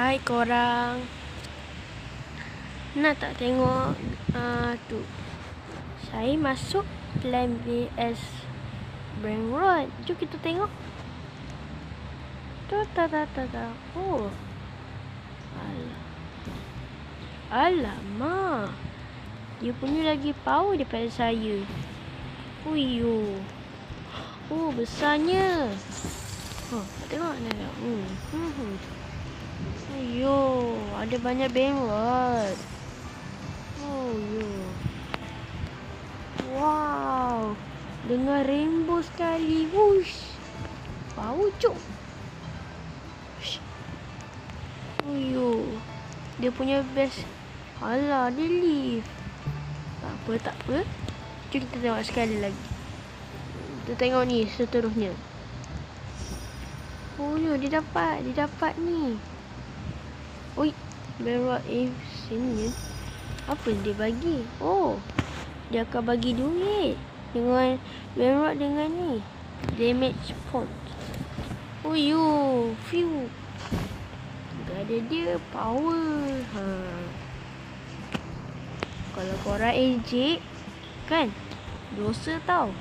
Hai korang. Nak tak tengok uh, tu. Saya masuk Plan VS Brain Road. Jom kita tengok. Ta ta ta ta ta. Oh. Alah. Alamak. Dia punya lagi power daripada saya. Uyo. Oh, besarnya. Oh, tengok ni. Hmm. Hmm. Ayo, ada banyak bangot. Oh, yo. Wow. Dengan rainbow sekali. Wush. Bau cuk. Oh, yo. Dia punya best. Alah, dia lift. Tak apa, tak apa. Jom kita tengok sekali lagi. Kita tengok ni seterusnya. Oh, yo, dia dapat. Dia dapat ni. Oi, Berak eh sini. Apa dia bagi? Oh. Dia akan bagi duit dengan Berak dengan ni. Damage point. Oh yo, few. Gak ada dia power. Ha. Kalau korang ejek kan dosa tau.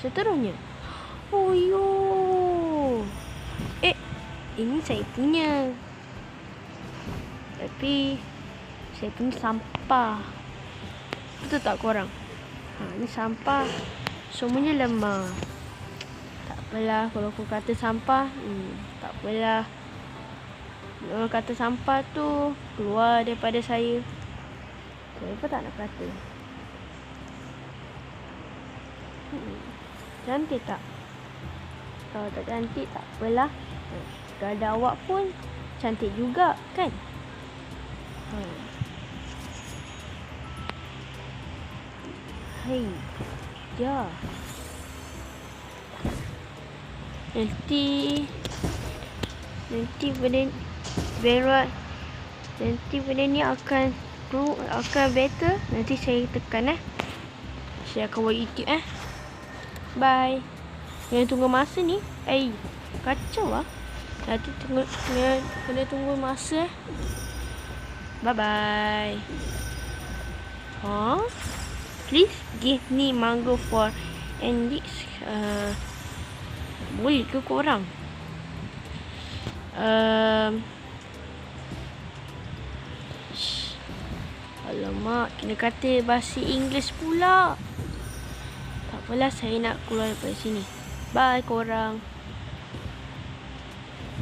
Seterusnya. Oh yo. Eh, ini saya punya. Tapi saya punya sampah. Betul tak korang? Ha, ni sampah. Semuanya lemah. Tak apalah kalau aku kata sampah. Hmm, tak apalah. Kalau kata sampah tu keluar daripada saya. Pun tak nak kata. Hmm, cantik tak? Kalau tak cantik tak apalah. Kalau ada awak pun cantik juga kan? Hei. Ya. Nanti nanti benda berat nanti benda ni akan tu akan better. Nanti saya tekan eh. Saya akan buat YouTube eh. Bye. Yang tunggu masa ni eh kacau lah nanti tunggu kena, kena tunggu masa eh Bye bye. Huh? Please give me mango for and this. Uh, boleh ke korang? Um, alamak, kena kata bahasa Inggeris pula. Tak apalah, saya nak keluar daripada sini. Bye korang.